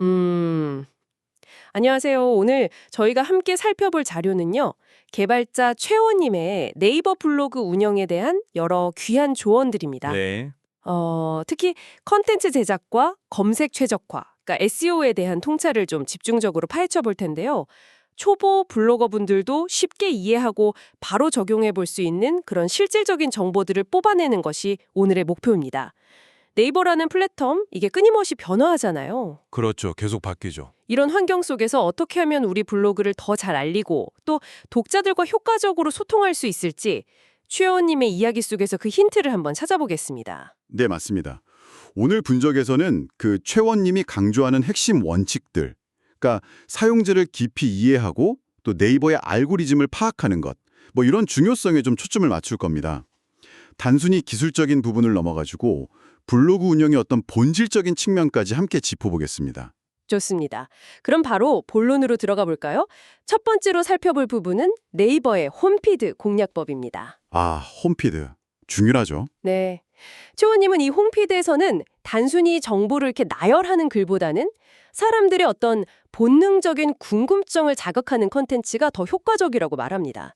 음. 안녕하세요. 오늘 저희가 함께 살펴볼 자료는요. 개발자 최원님의 네이버 블로그 운영에 대한 여러 귀한 조언들입니다. 네. 어, 특히 컨텐츠 제작과 검색 최적화, 그러니까 SEO에 대한 통찰을 좀 집중적으로 파헤쳐 볼 텐데요. 초보 블로거분들도 쉽게 이해하고 바로 적용해 볼 수 있는 그런 실질적인 정보들을 뽑아내는 것이 오늘의 목표입니다. 네이버라는 플랫폼, 이게 끊임없이 변화하잖아요. 그렇죠. 계속 바뀌죠. 이런 환경 속에서 어떻게 하면 우리 블로그를 더 잘 알리고 또 독자들과 효과적으로 소통할 수 있을지 최원님의 이야기 속에서 그 힌트를 한번 찾아보겠습니다. 네, 맞습니다. 오늘 분석에서는 그 최원님이 강조하는 핵심 원칙들, 그러니까 사용자를 깊이 이해하고 또 네이버의 알고리즘을 파악하는 것, 뭐 이런 중요성에 좀 초점을 맞출 겁니다. 단순히 기술적인 부분을 넘어가지고 블로그 운영의 어떤 본질적인 측면까지 함께 짚어보겠습니다. 좋습니다. 그럼 바로 본론으로 들어가 볼까요? 첫 번째로 살펴볼 부분은 네이버의 홈피드 공략법입니다. 아, 홈피드. 중요하죠. 네. 최원님은 이 홈피드에서는 단순히 정보를 이렇게 나열하는 글보다는 사람들의 어떤 본능적인 궁금증을 자극하는 컨텐츠가 더 효과적이라고 말합니다.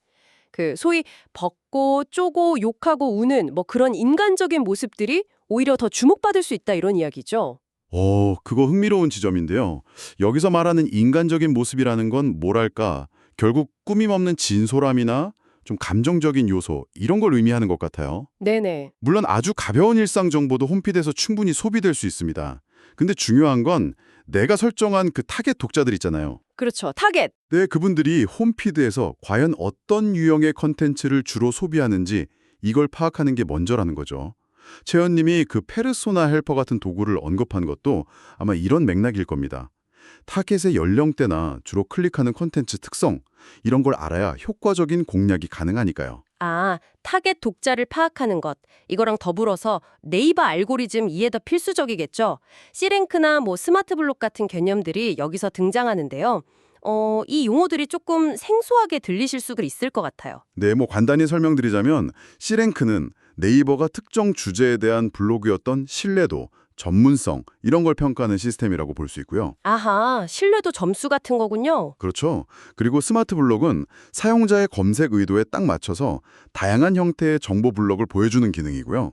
그 소위 벗고 쪼고 욕하고 우는 뭐 그런 인간적인 모습들이 오히려 더 주목받을 수 있다 이런 이야기죠. 어, 그거 흥미로운 지점인데요. 여기서 말하는 인간적인 모습이라는 건 뭐랄까, 결국 꾸밈 없는 진솔함이나 좀 감정적인 요소, 이런 걸 의미하는 것 같아요. 네네. 물론 아주 가벼운 일상 정보도 홈피드에서 충분히 소비될 수 있습니다. 근데 중요한 건 내가 설정한 그 타겟 독자들 있잖아요. 그렇죠. 타겟. 네, 그분들이 홈피드에서 과연 어떤 유형의 컨텐츠를 주로 소비하는지 이걸 파악하는 게 먼저라는 거죠. 채연님이 그 페르소나 헬퍼 같은 도구를 언급한 것도 아마 이런 맥락일 겁니다. 타겟의 연령대나 주로 클릭하는 컨텐츠 특성 이런 걸 알아야 효과적인 공략이 가능하니까요. 아, 타겟 독자를 파악하는 것. 이거랑 더불어서 네이버 알고리즘 이해도 필수적이겠죠. C랭크나 뭐 스마트 블록 같은 개념들이 여기서 등장하는데요. 어, 이 용어들이 조금 생소하게 들리실 수가 있을 것 같아요. 네, 뭐 간단히 설명드리자면 C랭크는 네이버가 특정 주제에 대한 블로그였던 신뢰도, 전문성 이런 걸 평가하는 시스템이라고 볼 수 있고요. 아하, 신뢰도 점수 같은 거군요. 그렇죠. 그리고 스마트 블록은 사용자의 검색 의도에 딱 맞춰서 다양한 형태의 정보 블록을 보여주는 기능이고요.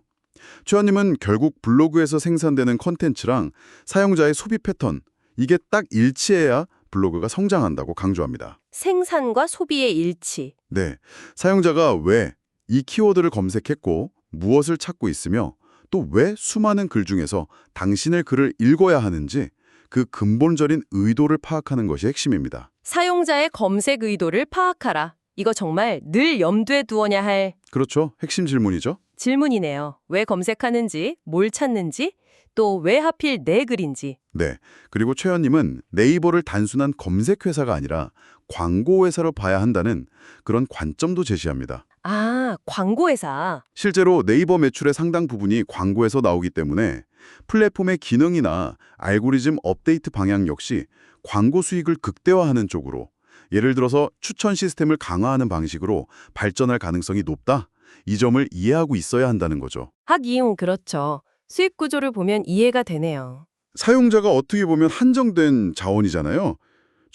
최원님은 결국 블로그에서 생산되는 컨텐츠랑 사용자의 소비 패턴 이게 딱 일치해야 블로그가 성장한다고 강조합니다. 생산과 소비의 일치. 네, 사용자가 왜 이 키워드를 검색했고 무엇을 찾고 있으며 또 왜 수많은 글 중에서 당신의 글을 읽어야 하는지 그 근본적인 의도를 파악하는 것이 핵심입니다. 사용자의 검색 의도를 파악하라. 이거 정말 늘 염두에 두어야 할 그렇죠. 핵심 질문이죠. 질문이네요. 왜 검색하는지, 뭘 찾는지, 또 왜 하필 내 글인지. 네. 그리고 최현님은 네이버를 단순한 검색 회사가 아니라 광고 회사로 봐야 한다는 그런 관점도 제시합니다. 아, 광고회사. 실제로 네이버 매출의 상당 부분이 광고에서 나오기 때문에 플랫폼의 기능이나 알고리즘 업데이트 방향 역시 광고 수익을 극대화하는 쪽으로 예를 들어서 추천 시스템을 강화하는 방식으로 발전할 가능성이 높다. 이 점을 이해하고 있어야 한다는 거죠. 하기용 그렇죠. 수익 구조를 보면 이해가 되네요. 사용자가 어떻게 보면 한정된 자원이잖아요.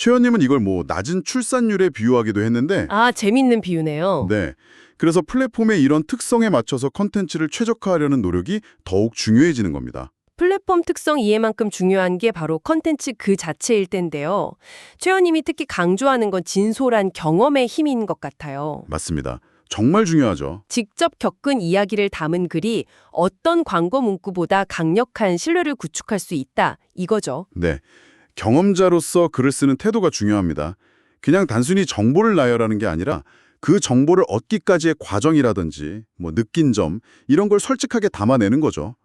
최현님은 이걸 뭐 낮은 출산율에 비유하기도 했는데 아, 재밌는 비유네요. 네. 그래서 플랫폼의 이런 특성에 맞춰서 컨텐츠를 최적화하려는 노력이 더욱 중요해지는 겁니다. 플랫폼 특성 이해만큼 중요한 게 바로 컨텐츠 그 자체일 텐데요. 최원님이 특히 강조하는 건 진솔한 경험의 힘인 것 같아요. 맞습니다. 정말 중요하죠. 직접 겪은 이야기를 담은 글이 어떤 광고 문구보다 강력한 신뢰를 구축할 수 있다. 이거죠. 네. 경험자로서 글을 쓰는 태도가 중요합니다. 그냥 단순히 정보를 나열하는 게 아니라 그 정보를 얻기까지의 과정이라든지 뭐 느낀 점 이런 걸 솔직하게 담아내는 거죠.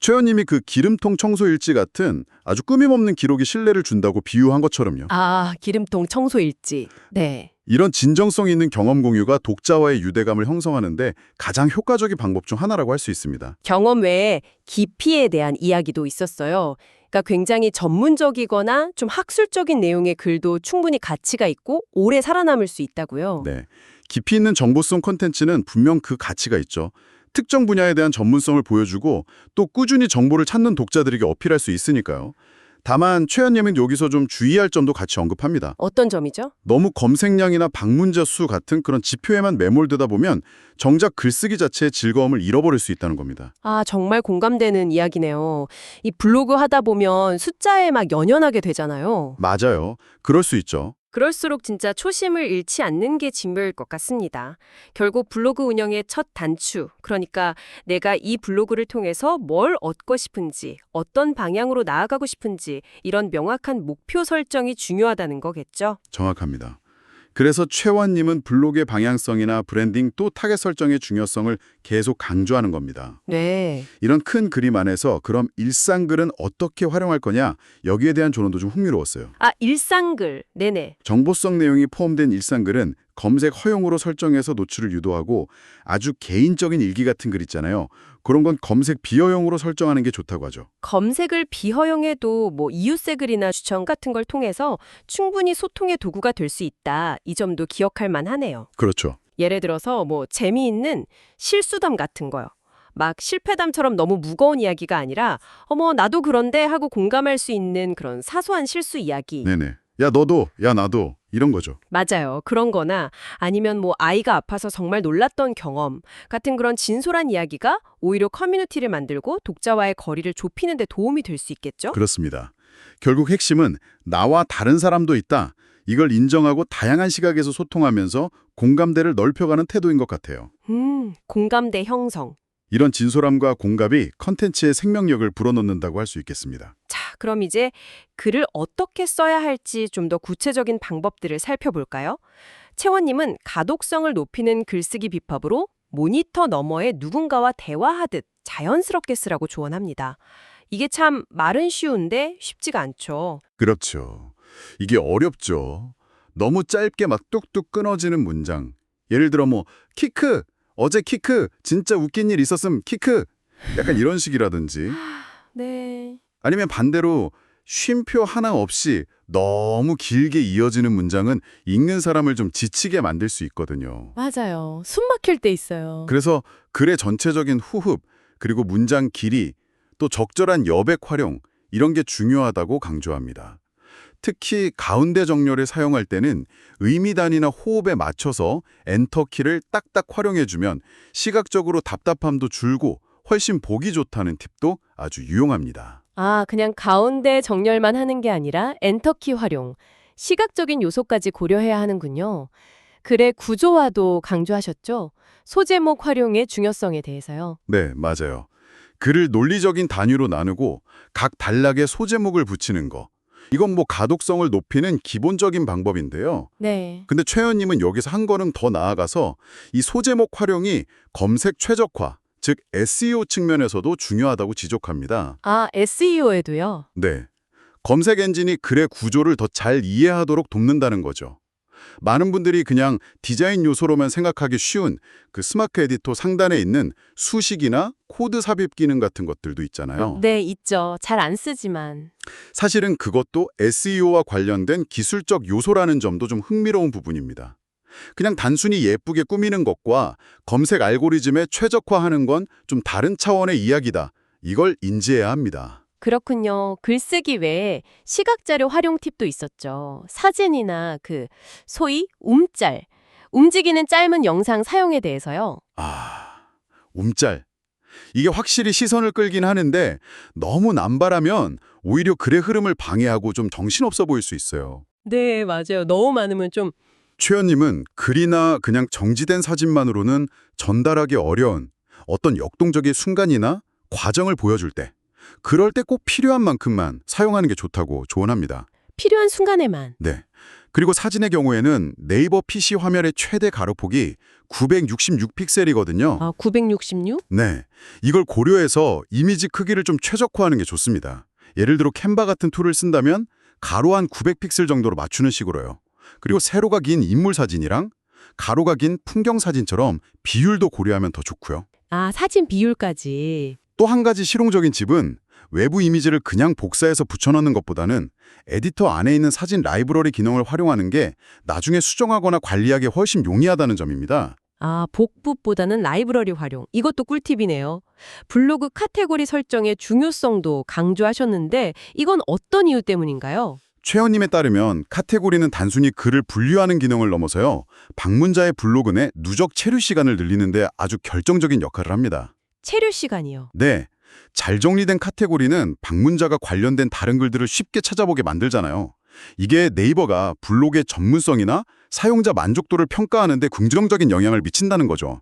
최현님이 그 기름통 청소 일지 같은 아주 꾸밈없는 기록이 신뢰를 준다고 비유한 것처럼요. 아, 기름통 청소 일지. 네. 이런 진정성 있는 경험 공유가 독자와의 유대감을 형성하는데 가장 효과적인 방법 중 하나라고 할 수 있습니다. 경험 외에 깊이에 대한 이야기도 있었어요. 그러니까 굉장히 전문적이거나 좀 학술적인 내용의 글도 충분히 가치가 있고 오래 살아남을 수 있다고요. 네. 깊이 있는 정보성 콘텐츠는 분명 그 가치가 있죠. 특정 분야에 대한 전문성을 보여주고 또 꾸준히 정보를 찾는 독자들에게 어필할 수 있으니까요. 다만 최현님은 여기서 좀 주의할 점도 같이 언급합니다. 어떤 점이죠? 너무 검색량이나 방문자 수 같은 그런 지표에만 매몰되다 보면 정작 글쓰기 자체의 즐거움을 잃어버릴 수 있다는 겁니다. 아, 정말 공감되는 이야기네요. 이 블로그 하다 보면 숫자에 막 연연하게 되잖아요. 맞아요. 그럴 수 있죠. 그럴수록 진짜 초심을 잃지 않는 게 진묘일 것 같습니다. 결국 블로그 운영의 첫 단추, 그러니까 내가 이 블로그를 통해서 뭘 얻고 싶은지, 어떤 방향으로 나아가고 싶은지 이런 명확한 목표 설정이 중요하다는 거겠죠. 정확합니다. 그래서 최원님은 블로그의 방향성이나 브랜딩 또 타겟 설정의 중요성을 계속 강조하는 겁니다. 네. 이런 큰 그림 안에서 그럼 일상글은 어떻게 활용할 거냐 여기에 대한 조언도 좀 흥미로웠어요. 아, 일상글. 네네. 정보성 내용이 포함된 일상글은 검색 허용으로 설정해서 노출을 유도하고 아주 개인적인 일기 같은 글 있잖아요. 그런 건 검색 비허용으로 설정하는 게 좋다고 하죠. 검색을 비허용해도 뭐 이웃새 글이나 추천 같은 걸 통해서 충분히 소통의 도구가 될 수 있다. 이 점도 기억할 만하네요. 그렇죠. 예를 들어서 뭐 재미있는 실수담 같은 거요. 막 실패담처럼 너무 무거운 이야기가 아니라 어머 나도 그런데 하고 공감할 수 있는 그런 사소한 실수 이야기. 네네. 야 너도, 야 나도 이런 거죠. 맞아요. 그런 거나 아니면 뭐 아이가 아파서 정말 놀랐던 경험 같은 그런 진솔한 이야기가 오히려 커뮤니티를 만들고 독자와의 거리를 좁히는 데 도움이 될 수 있겠죠? 그렇습니다. 결국 핵심은 나와 다른 사람도 있다. 이걸 인정하고 다양한 시각에서 소통하면서 공감대를 넓혀가는 태도인 것 같아요. 음, 공감대 형성. 이런 진솔함과 공감이 컨텐츠의 생명력을 불어넣는다고 할 수 있겠습니다. 자, 그럼 이제 글을 어떻게 써야 할지 좀 더 구체적인 방법들을 살펴볼까요? 채원님은 가독성을 높이는 글쓰기 비법으로 모니터 너머에 누군가와 대화하듯 자연스럽게 쓰라고 조언합니다. 이게 참 말은 쉬운데 쉽지가 않죠. 그렇죠. 이게 어렵죠. 너무 짧게 막 뚝뚝 끊어지는 문장. 예를 들어 뭐 키크, 어제 키크, 진짜 웃긴 일 있었음 키크. 약간 이런 식이라든지 네. 아니면 반대로 쉼표 하나 없이 너무 길게 이어지는 문장은 읽는 사람을 좀 지치게 만들 수 있거든요. 맞아요. 숨 막힐 때 있어요. 그래서 글의 전체적인 호흡, 그리고 문장 길이, 또 적절한 여백 활용 이런 게 중요하다고 강조합니다. 특히 가운데 정렬을 사용할 때는 의미단이나 호흡에 맞춰서 엔터키를 딱딱 활용해주면 시각적으로 답답함도 줄고 훨씬 보기 좋다는 팁도 아주 유용합니다. 아, 그냥 가운데 정렬만 하는 게 아니라 엔터키 활용, 시각적인 요소까지 고려해야 하는군요. 글의 구조화도 강조하셨죠? 소제목 활용의 중요성에 대해서요. 네, 맞아요. 글을 논리적인 단위로 나누고 각 단락에 소제목을 붙이는 거. 이건 뭐 가독성을 높이는 기본적인 방법인데요. 네. 근데 최현님은 여기서 한 걸음 더 나아가서 이 소제목 활용이 검색 최적화, 즉 SEO 측면에서도 중요하다고 지적합니다. 아, SEO에도요? 네. 검색 엔진이 글의 구조를 더 잘 이해하도록 돕는다는 거죠. 많은 분들이 그냥 디자인 요소로만 생각하기 쉬운 그 스마트 에디터 상단에 있는 수식이나 코드 삽입 기능 같은 것들도 있잖아요. 네, 있죠. 잘 안 쓰지만. 사실은 그것도 SEO와 관련된 기술적 요소라는 점도 좀 흥미로운 부분입니다. 그냥 단순히 예쁘게 꾸미는 것과 검색 알고리즘에 최적화하는 건 좀 다른 차원의 이야기다. 이걸 인지해야 합니다. 그렇군요. 글쓰기 외에 시각자료 활용 팁도 있었죠. 사진이나 그 소위 움짤, 움직이는 짧은 영상 사용에 대해서요. 아, 움짤. 이게 확실히 시선을 끌긴 하는데 너무 남발하면 오히려 글의 흐름을 방해하고 좀 정신없어 보일 수 있어요. 네, 맞아요. 너무 많으면 좀 최현님은 글이나 그냥 정지된 사진만으로는 전달하기 어려운 어떤 역동적인 순간이나 과정을 보여줄 때 그럴 때 꼭 필요한 만큼만 사용하는 게 좋다고 조언합니다. 필요한 순간에만. 네. 그리고 사진의 경우에는 네이버 PC 화면의 최대 가로폭이 966픽셀이거든요. 아, 966? 네. 이걸 고려해서 이미지 크기를 좀 최적화하는 게 좋습니다. 예를 들어 캔바 같은 툴을 쓴다면 가로 한 900픽셀 정도로 맞추는 식으로요. 그리고 세로가 긴 인물 사진이랑 가로가 긴 풍경 사진처럼 비율도 고려하면 더 좋고요. 아, 사진 비율까지. 또 한 가지 실용적인 팁은 외부 이미지를 그냥 복사해서 붙여넣는 것보다는 에디터 안에 있는 사진 라이브러리 기능을 활용하는 게 나중에 수정하거나 관리하기 훨씬 용이하다는 점입니다. 아, 복붙보다는 라이브러리 활용. 이것도 꿀팁이네요. 블로그 카테고리 설정의 중요성도 강조하셨는데 이건 어떤 이유 때문인가요? 최원님에 따르면 카테고리는 단순히 글을 분류하는 기능을 넘어서요. 방문자의 블로그 내 누적 체류 시간을 늘리는데 아주 결정적인 역할을 합니다. 체류 시간이요. 네. 잘 정리된 카테고리는 방문자가 관련된 다른 글들을 쉽게 찾아보게 만들잖아요. 이게 네이버가 블로그의 전문성이나 사용자 만족도를 평가하는 데 긍정적인 영향을 미친다는 거죠.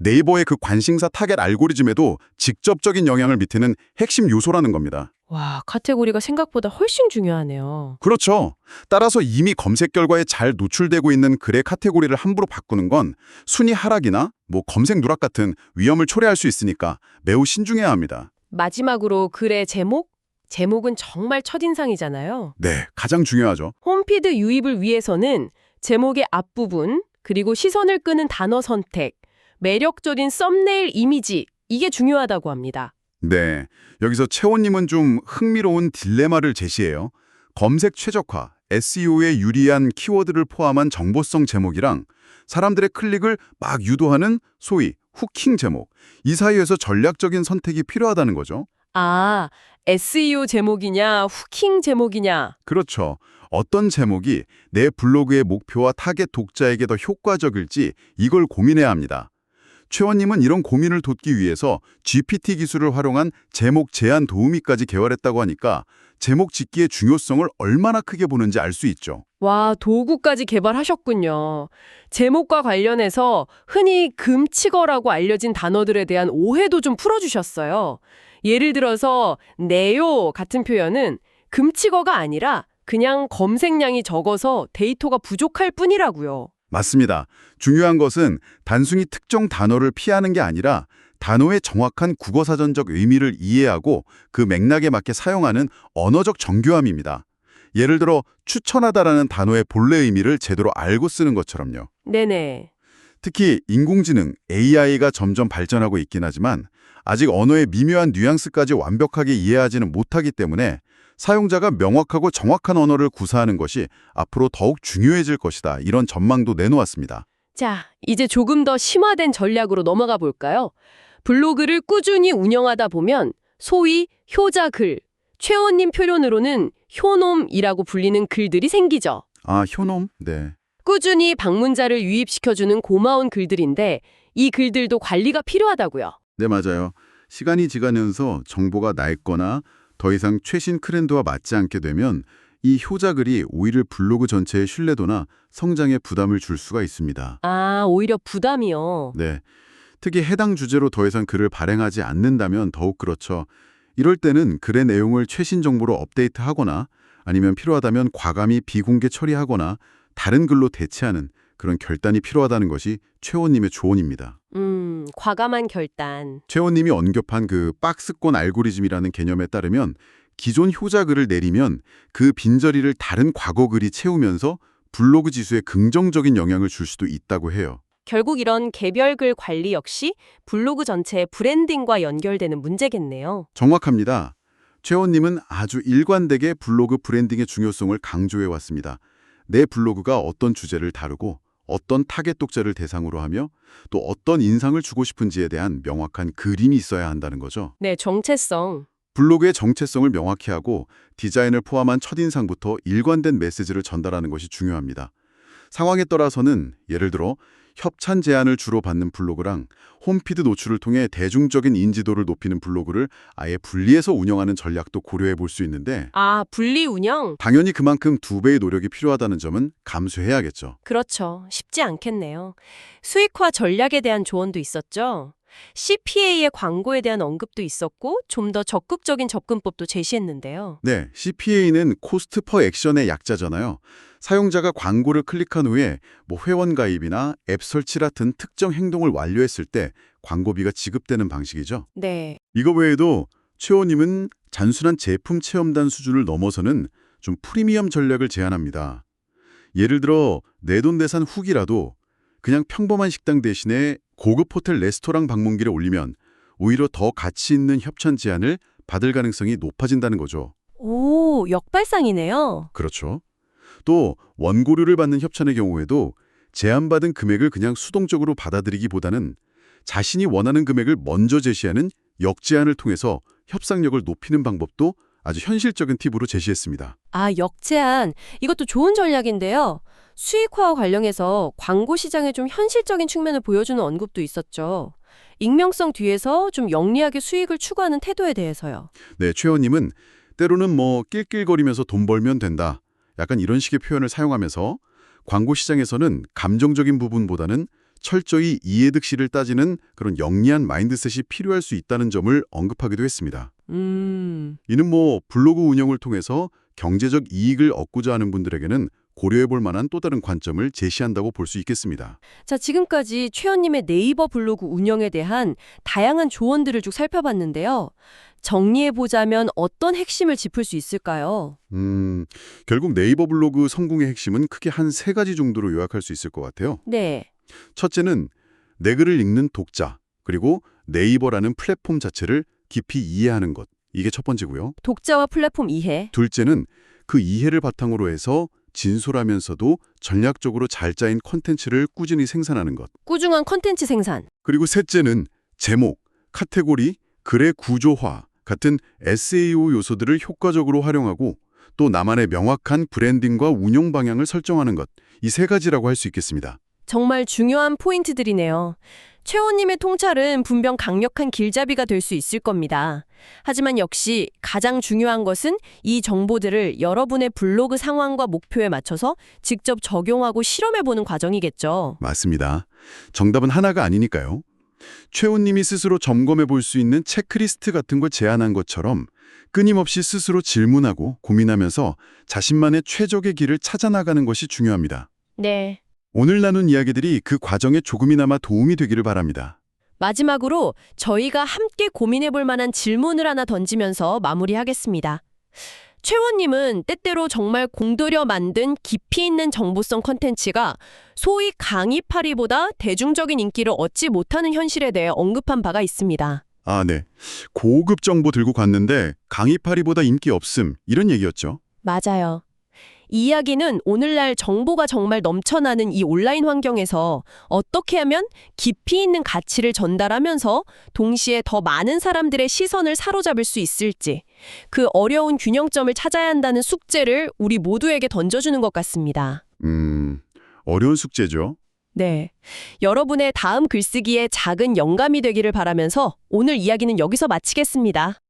네이버의 그 관심사 타겟 알고리즘에도 직접적인 영향을 미치는 핵심 요소라는 겁니다. 와, 카테고리가 생각보다 훨씬 중요하네요. 그렇죠. 따라서 이미 검색 결과에 잘 노출되고 있는 글의 카테고리를 함부로 바꾸는 건 순위 하락이나 뭐 검색 누락 같은 위험을 초래할 수 있으니까 매우 신중해야 합니다. 마지막으로 글의 제목? 제목은 정말 첫인상이잖아요. 네, 가장 중요하죠. 홈피드 유입을 위해서는 제목의 앞부분, 그리고 시선을 끄는 단어 선택, 매력적인 썸네일 이미지, 이게 중요하다고 합니다. 네, 여기서 채원님은 좀 흥미로운 딜레마를 제시해요. 검색 최적화, SEO에 유리한 키워드를 포함한 정보성 제목이랑 사람들의 클릭을 막 유도하는 소위 후킹 제목, 이 사이에서 전략적인 선택이 필요하다는 거죠. 아, SEO 제목이냐, 후킹 제목이냐. 그렇죠. 어떤 제목이 내 블로그의 목표와 타겟 독자에게 더 효과적일지 이걸 고민해야 합니다. 최원님은 이런 고민을 돕기 위해서 GPT 기술을 활용한 제목 제한 도우미까지 개발했다고 하니까 제목 짓기의 중요성을 얼마나 크게 보는지 알 수 있죠. 와, 도구까지 개발하셨군요. 제목과 관련해서 흔히 금치거라고 알려진 단어들에 대한 오해도 좀 풀어주셨어요. 예를 들어서 네요 같은 표현은 금치거가 아니라 그냥 검색량이 적어서 데이터가 부족할 뿐이라고요. 맞습니다. 중요한 것은 단순히 특정 단어를 피하는 게 아니라 단어의 정확한 국어사전적 의미를 이해하고 그 맥락에 맞게 사용하는 언어적 정교함입니다. 예를 들어 추천하다라는 단어의 본래 의미를 제대로 알고 쓰는 것처럼요. 네네. 특히 인공지능 AI가 점점 발전하고 있긴 하지만 아직 언어의 미묘한 뉘앙스까지 완벽하게 이해하지는 못하기 때문에 사용자가 명확하고 정확한 언어를 구사하는 것이 앞으로 더욱 중요해질 것이다. 이런 전망도 내놓았습니다. 자, 이제 조금 더 심화된 전략으로 넘어가 볼까요? 블로그를 꾸준히 운영하다 보면 소위 효자 글, 최원님 표현으로는 효놈이라고 불리는 글들이 생기죠. 아, 효놈? 네. 꾸준히 방문자를 유입시켜주는 고마운 글들인데 이 글들도 관리가 필요하다고요. 네, 맞아요. 시간이 지나면서 정보가 낡거나 더 이상 최신 트렌드와 맞지 않게 되면 이 효자글이 오히려 블로그 전체의 신뢰도나 성장에 부담을 줄 수가 있습니다. 아, 오히려 부담이요. 네. 특히 해당 주제로 더 이상 글을 발행하지 않는다면 더욱 그렇죠. 이럴 때는 글의 내용을 최신 정보로 업데이트하거나 아니면 필요하다면 과감히 비공개 처리하거나 다른 글로 대체하는 그런 결단이 필요하다는 것이 최원님의 조언입니다. 음, 과감한 결단. 최원님이 언급한 그 박스권 알고리즘이라는 개념에 따르면 기존 효자글을 내리면 그 빈자리를 다른 과거 글이 채우면서 블로그 지수에 긍정적인 영향을 줄 수도 있다고 해요. 결국 이런 개별글 관리 역시 블로그 전체의 브랜딩과 연결되는 문제겠네요. 정확합니다. 최원님은 아주 일관되게 블로그 브랜딩의 중요성을 강조해 왔습니다. 내 블로그가 어떤 주제를 다루고 어떤 타겟 독자를 대상으로 하며 또 어떤 인상을 주고 싶은지에 대한 명확한 그림이 있어야 한다는 거죠. 네, 정체성. 블로그의 정체성을 명확히 하고 디자인을 포함한 첫인상부터 일관된 메시지를 전달하는 것이 중요합니다. 상황에 따라서는 예를 들어 협찬 제안을 주로 받는 블로그랑 홈피드 노출을 통해 대중적인 인지도를 높이는 블로그를 아예 분리해서 운영하는 전략도 고려해 볼 수 있는데 아, 분리 운영? 당연히 그만큼 두 배의 노력이 필요하다는 점은 감수해야겠죠. 그렇죠. 쉽지 않겠네요. 수익화 전략에 대한 조언도 있었죠. CPA의 광고에 대한 언급도 있었고 좀 더 적극적인 접근법도 제시했는데요. 네, CPA는 코스트 퍼 액션의 약자잖아요. 사용자가 광고를 클릭한 후에 뭐 회원 가입이나 앱 설치 같은 특정 행동을 완료했을 때 광고비가 지급되는 방식이죠. 네. 이거 외에도 최호님은 단순한 제품 체험단 수준을 넘어서는 좀 프리미엄 전략을 제안합니다. 예를 들어 내돈내산 후기라도 그냥 평범한 식당 대신에 고급 호텔 레스토랑 방문기를 올리면 오히려 더 가치 있는 협찬 제안을 받을 가능성이 높아진다는 거죠. 오, 역발상이네요. 그렇죠. 또 원고료를 받는 협찬의 경우에도 제안받은 금액을 그냥 수동적으로 받아들이기보다는 자신이 원하는 금액을 먼저 제시하는 역제안을 통해서 협상력을 높이는 방법도 아주 현실적인 팁으로 제시했습니다. 아, 역제한. 이것도 좋은 전략인데요. 수익화와 관련해서 광고 시장의 좀 현실적인 측면을 보여주는 언급도 있었죠. 익명성 뒤에서 좀 영리하게 수익을 추구하는 태도에 대해서요. 네, 최 의원님은 때로는 뭐 낄낄거리면서 돈 벌면 된다. 약간 이런 식의 표현을 사용하면서 광고 시장에서는 감정적인 부분보다는 철저히 이해득실을 따지는 그런 영리한 마인드셋이 필요할 수 있다는 점을 언급하기도 했습니다. 음, 이는 뭐 블로그 운영을 통해서 경제적 이익을 얻고자 하는 분들에게는 고려해 볼 만한 또 다른 관점을 제시한다고 볼 수 있겠습니다. 자, 지금까지 최원님의 네이버 블로그 운영에 대한 다양한 조언들을 쭉 살펴봤는데요. 정리해보자면 어떤 핵심을 짚을 수 있을까요? 음, 결국 네이버 블로그 성공의 핵심은 크게 한 세 가지 정도로 요약할 수 있을 것 같아요. 네. 첫째는 내 글을 읽는 독자, 그리고 네이버라는 플랫폼 자체를 깊이 이해하는 것. 이게 첫 번째고요. 독자와 플랫폼 이해. 둘째는 그 이해를 바탕으로 해서 진솔하면서도 전략적으로 잘 짜인 콘텐츠를 꾸준히 생산하는 것. 꾸준한 컨텐츠 생산. 그리고 셋째는 제목, 카테고리, 글의 구조화 같은 SEO 요소들을 효과적으로 활용하고 또 나만의 명확한 브랜딩과 운영 방향을 설정하는 것. 이 세 가지라고 할 수 있겠습니다. 정말 중요한 포인트들이네요. 최호님의 통찰은 분명 강력한 길잡이가 될 수 있을 겁니다. 하지만 역시 가장 중요한 것은 이 정보들을 여러분의 블로그 상황과 목표에 맞춰서 직접 적용하고 실험해보는 과정이겠죠. 맞습니다. 정답은 하나가 아니니까요. 최훈님이 스스로 점검해 볼 수 있는 체크리스트 같은 걸 제안한 것처럼 끊임없이 스스로 질문하고 고민하면서 자신만의 최적의 길을 찾아나가는 것이 중요합니다. 네. 오늘 나눈 이야기들이 그 과정에 조금이나마 도움이 되기를 바랍니다. 마지막으로 저희가 함께 고민해 볼 만한 질문을 하나 던지면서 마무리하겠습니다. 최원님은 때때로 정말 공들여 만든 깊이 있는 정보성 컨텐츠가 소위 강의파리보다 대중적인 인기를 얻지 못하는 현실에 대해 언급한 바가 있습니다. 아, 네. 고급 정보 들고 갔는데 강의파리보다 인기 없음 이런 얘기였죠. 맞아요. 이 이야기는 오늘날 정보가 정말 넘쳐나는 이 온라인 환경에서 어떻게 하면 깊이 있는 가치를 전달하면서 동시에 더 많은 사람들의 시선을 사로잡을 수 있을지 그 어려운 균형점을 찾아야 한다는 숙제를 우리 모두에게 던져주는 것 같습니다. 음, 어려운 숙제죠. 네. 여러분의 다음 글쓰기에 작은 영감이 되기를 바라면서 오늘 이야기는 여기서 마치겠습니다.